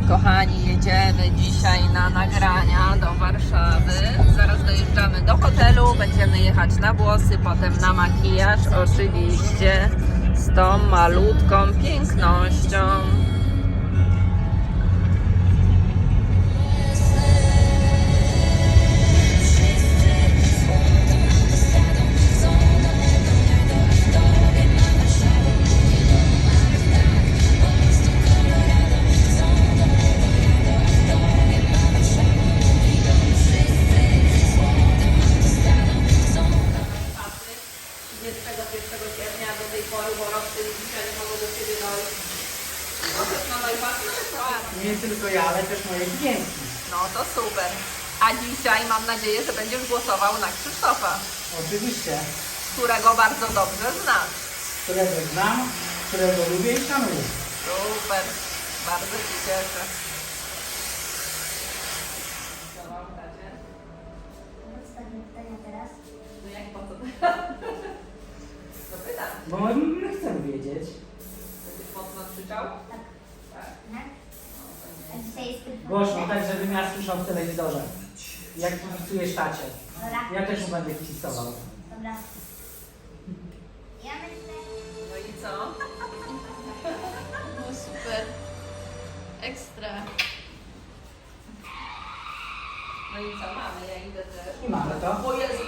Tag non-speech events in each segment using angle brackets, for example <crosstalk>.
Kochani, jedziemy dzisiaj na nagrania do Warszawy. Zaraz dojeżdżamy do hotelu, będziemy jechać na włosy, potem na makijaż, oczywiście z tą malutką pięknością. Nie tylko ja, ale też moje klientki. No to super. A dzisiaj mam nadzieję, że będziesz głosował na Krzysztofa, Oczywiście, którego bardzo dobrze znasz. którego znam, którego lubię i szanuję. Super. Bardzo się cieszę. Ostatnie pytanie teraz. No jak po co? <laughs> Pytam. Bo my chcemy wiedzieć. Będziesz mocno krzyczał? Tak. Tak. Tak? No, to A nie. dzisiaj jest tylko... Głośno, tak żebym ja słyszał w telewizorze. Jak wpisujesz tacie. Ja też mu będę wpisował. Dobra. Ja myślę... No i co? No super. Ekstra. No i co mamy? Ja idę też. I mamy to. O Jezu,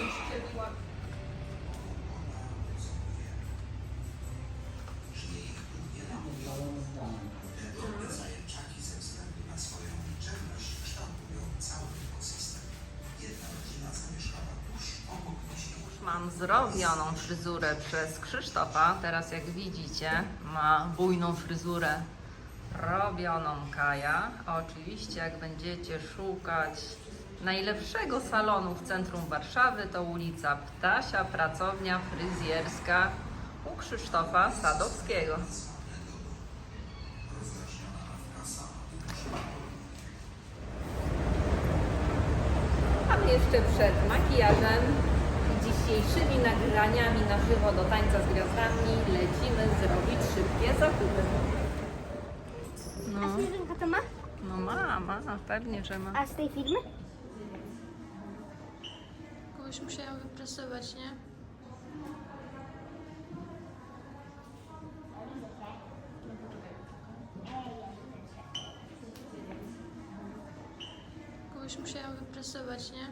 zrobioną fryzurę przez Krzysztofa. Teraz jak widzicie ma bujną fryzurę robioną Kaja. Oczywiście jak będziecie szukać najlepszego salonu w centrum Warszawy to ulica Ptasia, pracownia fryzjerska u Krzysztofa Sadowskiego. Jeszcze przed makijażem dzisiejszymi nagraniami na żywo do tańca z gwiazdami lecimy zrobić szybkie zakupy. No, A Śnieżynka to ma? no ma, ma, pewnie, że ma. A z tej firmy? Kogoś musiałam wyprasować, nie? Kogoś musiałam wyprasować, nie?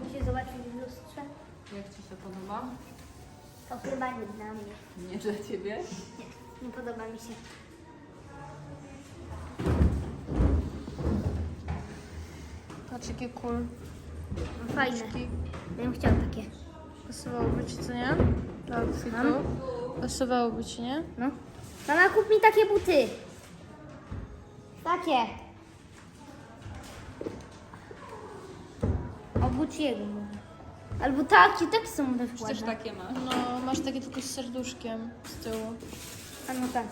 No i się zobaczyć w lustrze. jak Ci się podoba? To chyba nie dla mnie. Nie dla Ciebie? Nie, nie podoba mi się. Patrz jakie cool. No fajne. Ja bym chciał takie. Pasowałoby ci, co nie? Do outfitu. Mam. Pasowałoby ci, nie? No. Mama, kup mi takie buty. Takie. O Gucci'ego. Albo takie, tak są też Przecież ładne. takie masz. No, masz takie tylko z serduszkiem z tyłu. A no tak.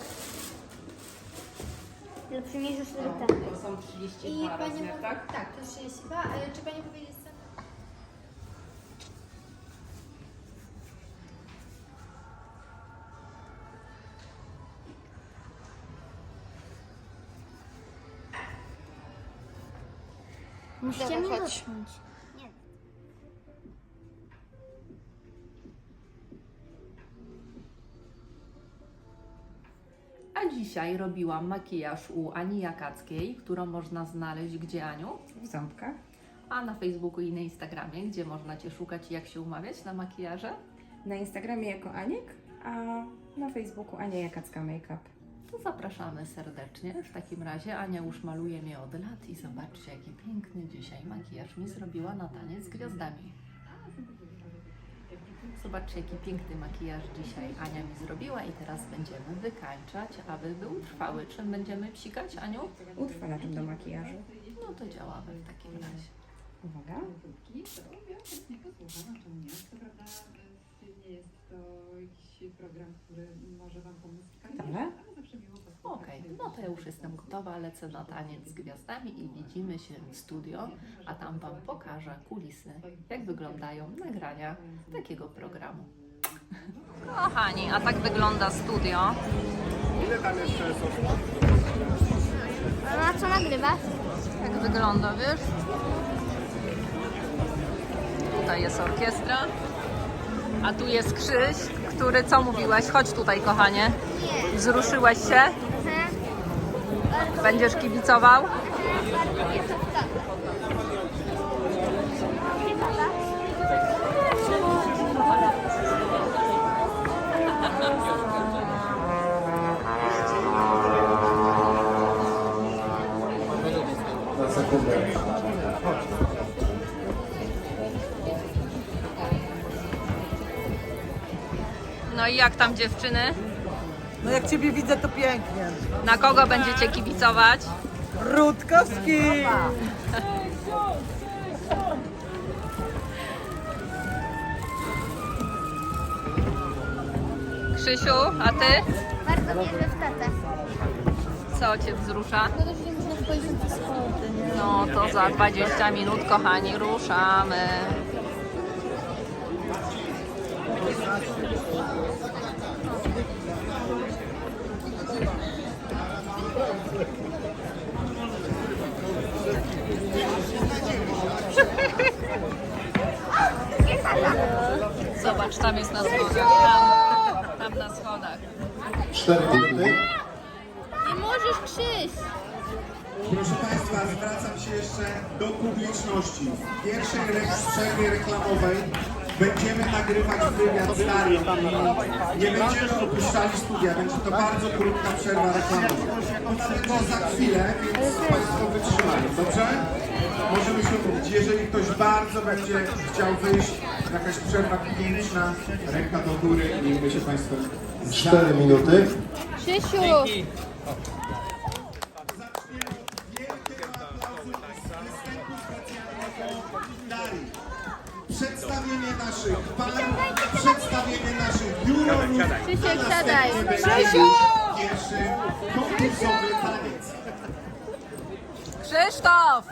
Ale przymierzysz sobie No, te. to są 32 rozmiar, tak? Tak, to jest 32. E, Czy Pani powiedzieć cenę? Musicie Dobra, mnie chodź. dotknąć. Dzisiaj robiłam makijaż u Ani Jakackiej, którą można znaleźć gdzie, Aniu? w ząbkach. A na Facebooku i na Instagramie, gdzie można Cię szukać i jak się umawiać na makijaże? Na Instagramie jako Aniek, a na Facebooku Ania Jakacka Makeup. To zapraszamy serdecznie. W takim razie Ania już maluje mnie od lat i zobaczcie, jaki piękny dzisiaj makijaż mi zrobiła na taniec z gwiazdami. Zobaczcie, jaki piękny makijaż dzisiaj Ania mi zrobiła i teraz będziemy wykańczać, aby był trwały. Czym będziemy psikać, Aniu? Utrwalaczem do makijażu. No to działamy w takim razie. Uwaga. to nie, co prawda nie jest to jakiś program, który może Wam pomóc. Gotowe? Ale zawsze miło Okej, no to ja już jestem gotowa, lecę na taniec z gwiazdami i widzimy się w studio, a tam Wam pokażę kulisy, jak wyglądają nagrania takiego programu. Kochani, a tak wygląda studio. A na co nagrywasz? Jak wygląda, wiesz? Tutaj jest orkiestra, a tu jest Krzyś, który co mówiłeś? Chodź tutaj, kochanie. Nie. Wzruszyłeś się? Będziesz kibicował? No i jak tam dziewczyny? No jak Ciebie widzę, to pięknie. Na kogo będziecie kibicować? Rutkowski! Krzysiu, a ty? Bardzo wierzę w tatę. Co cię wzrusza? No to można? No to za 20 minut, kochani, ruszamy. Zobacz, tam jest na schodach. Tam, tam na schodach. Cztery minuty. Nie możesz Krzyś. Proszę Państwa, zwracam się jeszcze do publiczności. W pierwszej przerwie reklamowej będziemy nagrywać wywiad z Darią nie będziemy opuszczali studia. Będzie to bardzo krótka przerwa reklamowa. Ona będzie za chwilę, więc Państwo wytrzymają, dobrze? Możemy się umówić. Jeżeli ktoś bardzo będzie chciał wyjść, jakaś przerwa kliniczna, ręka do góry i my się Państwem Cztery minuty. Krzysiu! Zaczniemy od wielkiego aplausu z występu specjalnego Darii. Przedstawienie naszych par, przedstawienie naszych jurorów, Krzysiek, siadaj. będzie pierwszy konkursowy taniec. Krzysztof!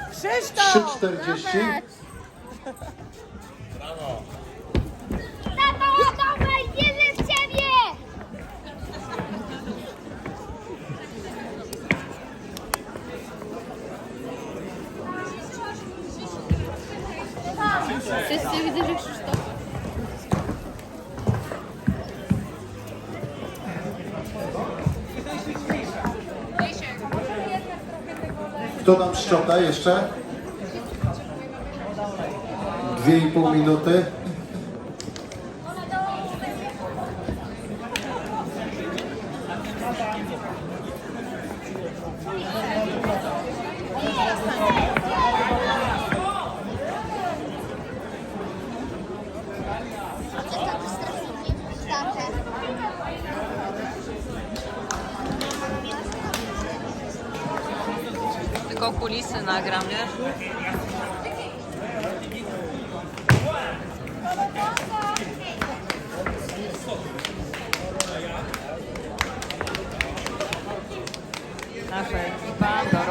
Czterdzieści. Tato, Wszyscy widzę, że Krzysztof. Kto nam szczota jeszcze? Dwie i pół minuty.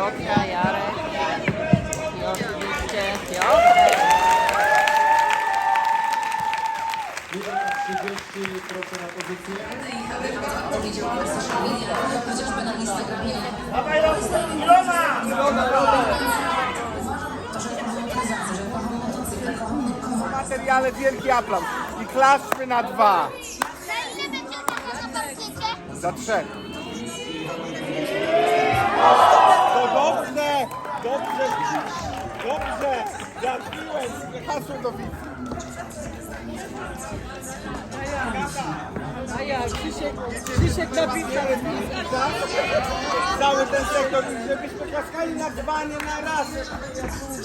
Dorotka, Jarek i oczywiście Piotrek. Lider na 30% na pozycję. W materiale wielki aplauz i klaszczmy na dwa, za trzech. Dobrze, dobrze, dobrze, zabiłem hasło do widza. A ja, Krzysiek, Krzysiek napisał cały ten sektor, żebyśmy klaskali na dwa, nie na raz.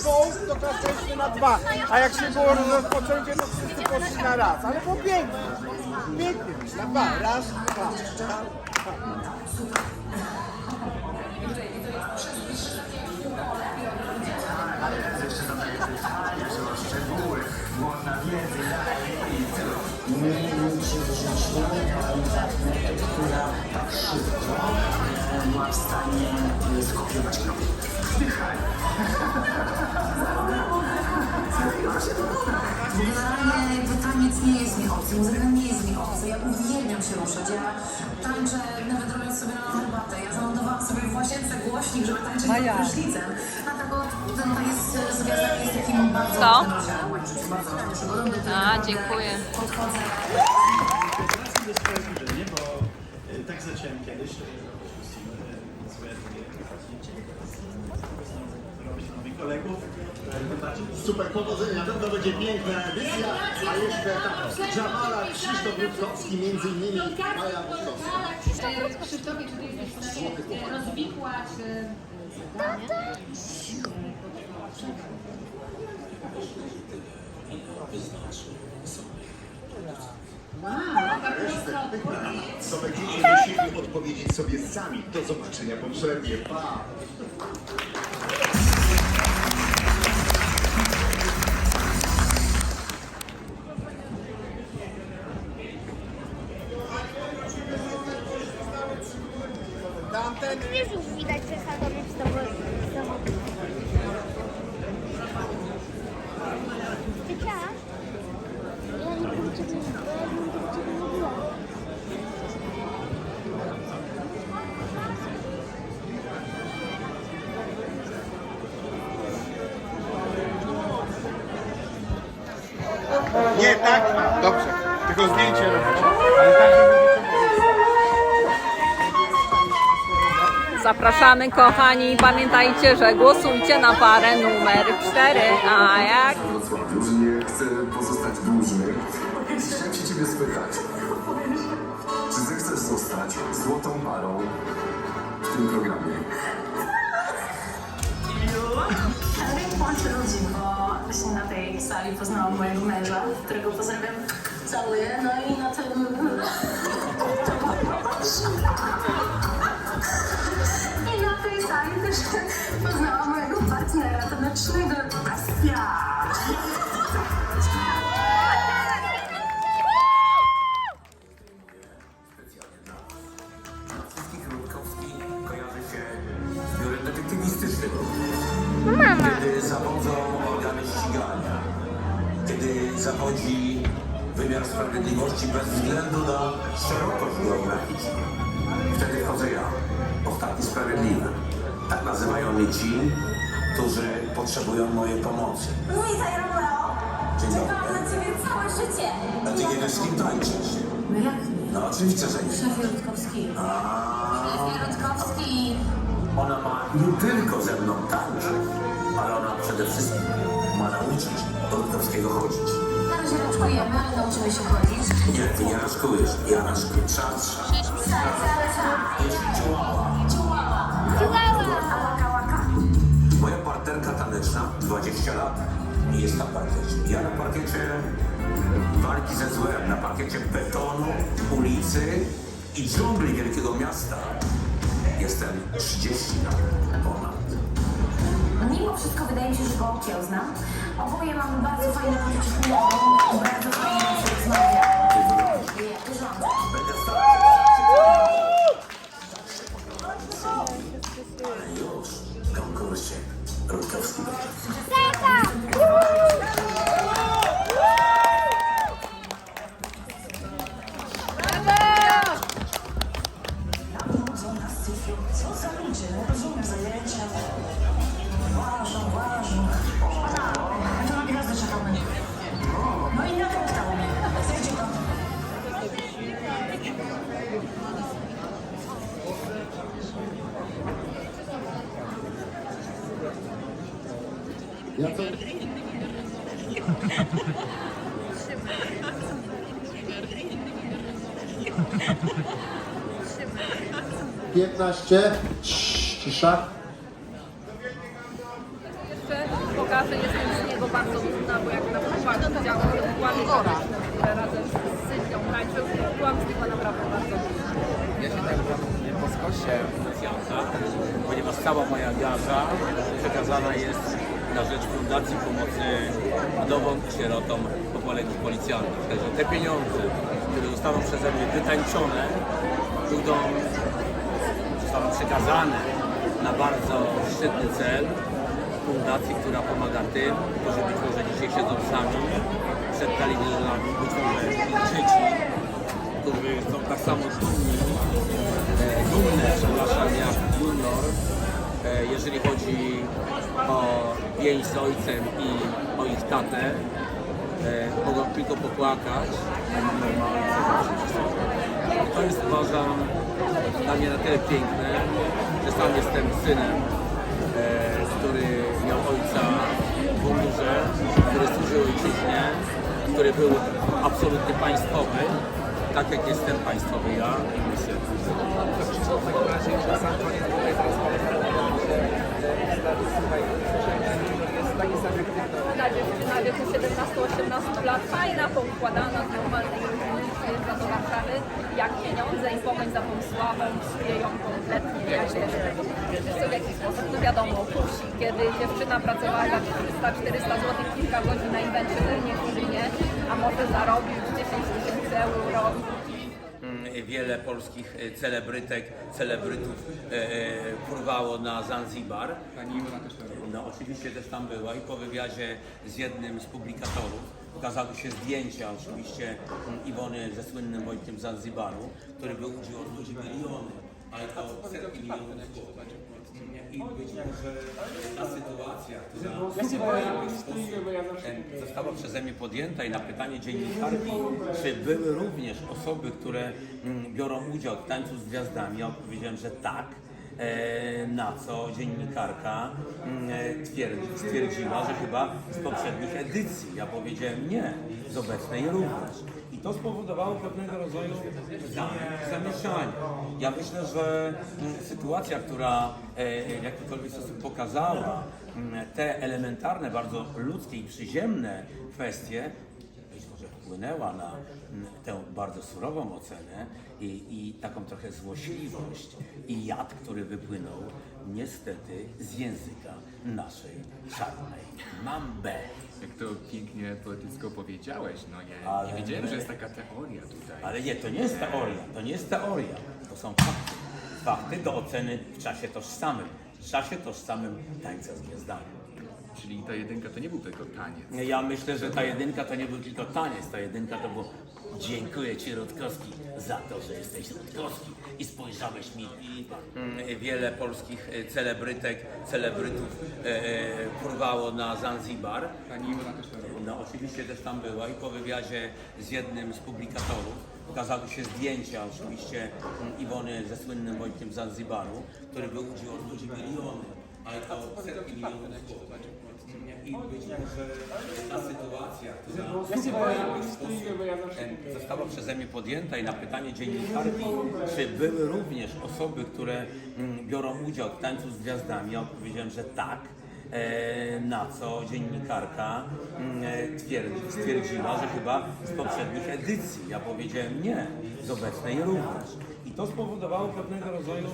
Wołt, to klaskaliśmy na dwa. A jak się było rozpoczęcie, to wszyscy poszli na raz. Ale było pięknie. Pięknie. Na dwa. Raz, dwa. Raz, dwa. Generalnie jakby taniec nie jest mi obcy, muzyka nie jest mi obca. Ja uwielbiam się ruszać. Ja tańczę nawet robiąc sobie rano herbatę. Ja zamontowałam sobie w łazience głośnik, żeby tańczyć pod prysznicem. Dlatego ten taniec z gwiazdami jest takim bardzo Co? bardzo przygodą. do której A, dziękuję. Podchodzę Do swojego marzenia, bo y, tak zacząłem kiedyś, y, y, swoje drugie robić nowych kolegów. y, Super powodzenia, to będzie piękna edycja, a jeszcze tak, Jamala, Krzysztof Rutkowski, między innymi Maja Rutkowska. Krzysztofie, czy ty jesteś w stanie rozwikłać Co będziecie musieli odpowiedzieć sobie sami. Do zobaczenia po przerwie. Pa! Nie, tak? Dobrze. Tylko zdjęcie robić. Zapraszamy kochani, pamiętajcie, że głosujcie na parę numer 4. A jak? Nie chcę pozostać dłużny. Chciałem się ciebie spytać, czy zechcesz zostać złotą parą w tym programie? Sali poznałam mojego męża, którego pozdrawiam, całuję, no i na tym... I na tej sali też poznałam mojego partnera tanecznego, Bestia. Potrzebują mojej pomocy. Witaj, Romeo. Dzień dobry. Czekałam na ciebie całe życie. A ty nie wiesz z kim tańczysz? No jak nie? No oczywiście, że nie. Szefie Rutkowski. Rutkowski. Ona ma nie tylko ze mną tańczyć, ale ona przede wszystkim ma nauczyć Rutkowskiego chodzić. Na razie raczkujemy, ale nauczymy się chodzić. Nie, ty nie raczkujesz, ja raczkuję. Czas. Moja partnerka taneczna 20 lat i jest na parkiecie. Ja na parkiecie walki ze złem, na parkiecie betonu, ulicy i dżungli wielkiego miasta. Jestem 30 lat ponad. Mimo wszystko wydaje mi się, że go okiełznam. Oboje mamy bardzo fajne poczucie humoru, bardzo fajnie się rozmawia. Będę starał 15. Cii, cisza. Jeszcze pokażę, jestem z niego bardzo dumna, bo jak na przykład widziałam, to byłam Igora, razem z Sylwią Rajczuk, byłam z niego naprawdę bardzo dumna. Ja się tak nie poskoszę policjanta, ponieważ cała moja gaza przekazana jest na rzecz Fundacji Pomocy Wdowom i Sierotom Pokolennych Policjantów. Także te pieniądze które zostaną przeze mnie wytańczone, pójdą, zostaną przekazane na bardzo szczytny cel fundacji, która pomaga tym, którzy być może dzisiaj siedzą sami przed telewizorami, być może dzieci, którzy są tak samo dumni, e, dumne, przepraszam, jak junior, e, jeżeli chodzi o więź z ojcem i o ich tatę, e, mogą tylko popłakać, a nie normalnie To jest uważam dla mnie na tyle piękne, że sam jestem synem, e, który miał ojca w mundurze, który służył ojczyźnie, który był absolutnie państwowy, tak jak jestem państwowy ja i mój syn. W takim razie na sam koniec tutaj teraz Jak ty. Młoda dziewczyna w wieku 17-18 lat, fajna, poukładana, z normalnej rodziny. Jak pieniądze i pogoń za tą sławą psuje ją kompletnie. Ja się w jaki sposób? No wiadomo, kusi. Kiedy dziewczyna pracowała za 300-400 zł kilka godzin na evencie, niektórzy nie, a może zarobić 10 tysięcy euro Wiele polskich e, celebrytek, celebrytów e, e, pływało na Zanzibar. Pani też to robi. No oczywiście też tam była i po wywiadzie z jednym z publikatorów ukazały się zdjęcia oczywiście Iwony ze słynnym Wojtkiem Zanzibaru, który był udział od ludzi miliony, ale to setki milionów złotych. I może ta sytuacja, która została przeze mnie podjęta i na pytanie dziennikarki, czy były również osoby, które mm, biorą udział w tańcu z gwiazdami, ja odpowiedziałem, że tak. E, na co dziennikarka mm, e, twierdzi, stwierdziła, że chyba z poprzednich edycji. Ja powiedziałem nie, z obecnej również. To spowodowało pewnego rodzaju zam- zamieszanie. Ja myślę, że mm, sytuacja, która e, w jakikolwiek sposób pokazała mm, te elementarne, bardzo ludzkie i przyziemne kwestie, być może wpłynęła na mm, tę bardzo surową ocenę i, i taką trochę złośliwość i jad, który wypłynął niestety z języka naszej czarnej Mambę. Jak to pięknie poetycko powiedziałeś, no ja Ale nie wiedziałem, my- że jest taka teoria tutaj. Ale nie, to nie jest teoria, to nie jest teoria, to są fakty. Fakty do oceny w czasie tożsamym, w czasie tożsamym tańca z gwiazdami. Czyli ta jedynka to nie był tylko taniec. Ja myślę, że ta jedynka to nie był tylko taniec, ta jedynka to było dziękuję Ci Rutkowski za to, że jesteś Rutkowski i spojrzałeś mi i mm, wiele polskich e, celebrytek, celebrytów e, e, pływało na Zanzibar. Pani Jura też to robi. No oczywiście też tam była i po wywiadzie z jednym z publikatorów ukazały się zdjęcia oczywiście mm, Iwony ze słynnym Wojtkiem Zanzibaru, który był udział od ludzi miliony, ale to setki milionów złotych. I być może ta sytuacja, która em, została przeze mnie podjęta i na pytanie dziennikarki, czy były również osoby, które mm, biorą udział w tańcu z gwiazdami, ja odpowiedziałem, że tak. E, na co dziennikarka mm, e, twierdzi, stwierdziła, że chyba z poprzednich edycji. Ja powiedziałem nie, z obecnej również. To spowodowało pewnego rodzaju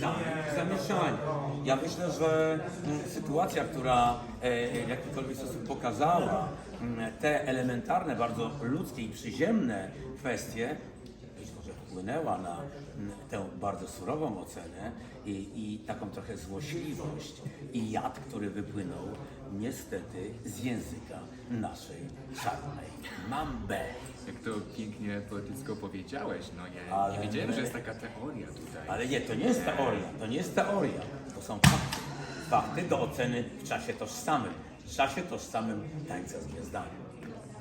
zam- zamieszanie. Ja myślę, że mm, sytuacja, która e, w jakikolwiek sposób pokazała mm, te elementarne, bardzo ludzkie i przyziemne kwestie, wpłynęła na tę bardzo surową ocenę i, i taką trochę złośliwość i jad, który wypłynął niestety z języka naszej czarnej Mambę. Jak to pięknie poetycko powiedziałeś, no ja Ale nie wiedziałem, my- że jest taka teoria tutaj. Ale nie, to nie jest teoria, to nie jest teoria, to są fakty. Fakty do oceny w czasie tożsamym, w czasie tożsamym tańca z gwiazdami.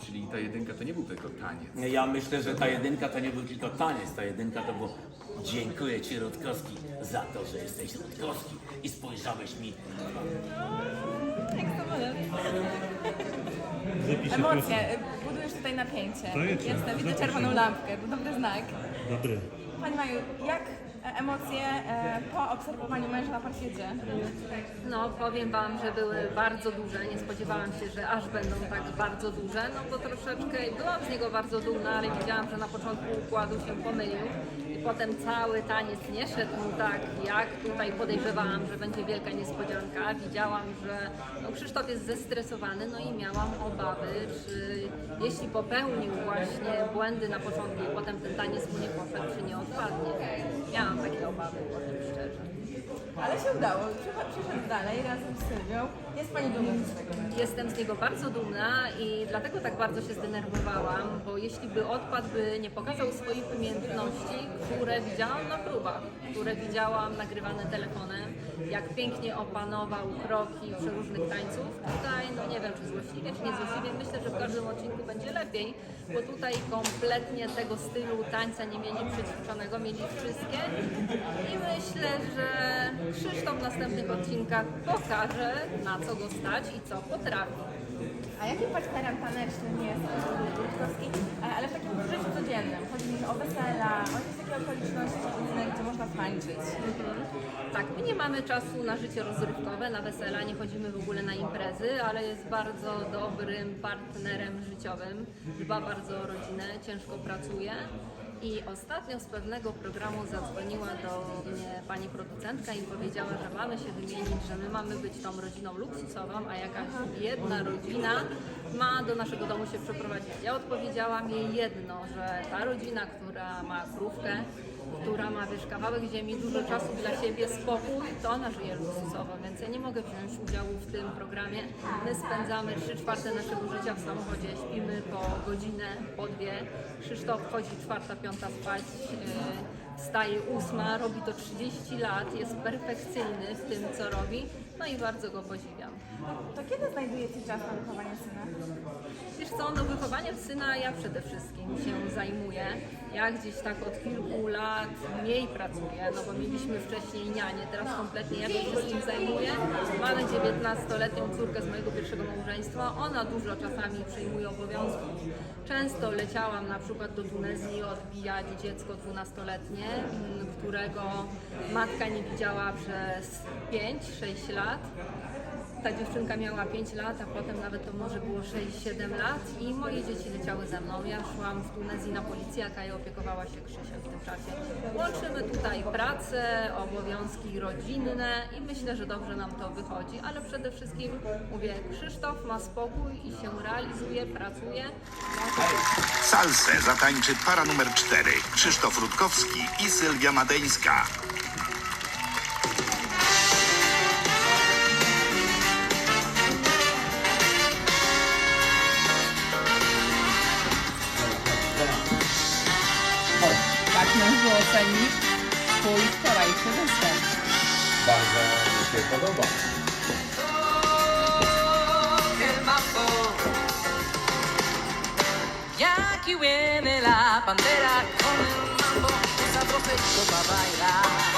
Czyli ta jedynka to nie był tylko taniec. Ja myślę, że ta jedynka to nie był tylko taniec, ta jedynka to było dziękuję Ci Rutkowski za to, że jesteś Rutkowski i spojrzałeś mi Emocje, budujesz tutaj napięcie. Jestem, widzę czerwoną lampkę, to dobry znak. Dobry. Pani Maju, jak emocje e, po obserwowaniu męża na parkiecie? No, powiem Wam, że były bardzo duże. Nie spodziewałam się, że aż będą tak bardzo duże. No bo troszeczkę byłam z niego bardzo dumna, ale widziałam, że na początku układu się pomylił. Potem cały taniec nie szedł tak, jak tutaj podejrzewałam, że będzie wielka niespodzianka. Widziałam, że no, Krzysztof jest zestresowany, no i miałam obawy, czy jeśli popełnił właśnie błędy na początku i potem ten taniec mu nie poszedł, czy nie odpadnie. Miałam takie obawy, powiem szczerze. Ale się udało. Przyszedł dalej razem z Sylwią. Jest Pani dumna z męża? Jestem z niego bardzo dumna i dlatego tak bardzo się zdenerwowałam, bo jeśli by odpadł, by nie pokazał swoich umiejętności, które widziałam na próbach, które widziałam nagrywane telefonem, jak pięknie opanował kroki przeróżnych tańców, tutaj, no nie wiem czy złośliwie, czy nie złośliwie, myślę, że w każdym odcinku będzie lepiej, bo tutaj kompletnie tego stylu tańca nie mieli przećwiczonego, mieli wszystkie i myślę, że Krzysztof w następnych odcinkach pokaże, na co go stać i co potrafi. A jakim partnerem tanecznym jest Rutkowski? Ale w takim życiu codziennym. Chodzi mi o wesela, o jakieś takie okoliczności inne, gdzie można tańczyć. Tak, my nie mamy czasu na życie rozrywkowe, na wesela, nie chodzimy w ogóle na imprezy, ale jest bardzo dobrym partnerem życiowym. Dba bardzo o rodzinę, ciężko pracuje. I ostatnio z pewnego programu zadzwoniła do mnie pani producentka i powiedziała, że mamy się wymienić, że my mamy być tą rodziną luksusową, a jakaś jedna rodzina ma do naszego domu się przeprowadzić. Ja odpowiedziałam jej jedno, że ta rodzina, która ma krówkę, która ma wiesz, kawałek ziemi, dużo czasu dla siebie, spokój, to ona żyje luksusowo, więc ja nie mogę wziąć udziału w tym programie. My spędzamy 3 czwarte naszego życia w samochodzie, śpimy po godzinę, po dwie. Krzysztof chodzi czwarta, piąta spać, yy, wstaje ósma, robi to 30 lat, jest perfekcyjny w tym, co robi, no i bardzo go podziwiam. To kiedy znajdujecie czas na wychowanie syna? Wiesz co, no wychowaniem syna ja przede wszystkim się zajmuję. Ja gdzieś tak od kilku lat mniej pracuję, no bo mieliśmy wcześniej nianie, teraz kompletnie ja się wszystkim zajmuję. Mamy 19-letnią córkę z mojego pierwszego małżeństwa, ona dużo czasami przejmuje obowiązków. Często leciałam na przykład do Tunezji odbijać dziecko 12-letnie, m, którego matka nie widziała przez 5-6 lat. Ta dziewczynka miała 5 lat, a potem nawet to może było 6-7 lat i moje dzieci leciały ze mną. Ja szłam w Tunezji na policję, a opiekowała się Krzysiem w tym czasie. Łączymy tutaj pracę, obowiązki rodzinne i myślę, że dobrze nam to wychodzi, ale przede wszystkim mówię, Krzysztof ma spokój i się realizuje, pracuje. Salsę zatańczy para numer 4 Krzysztof Rutkowski i Sylwia Madeńska. Bandera con el mambo, sabroso para bailar.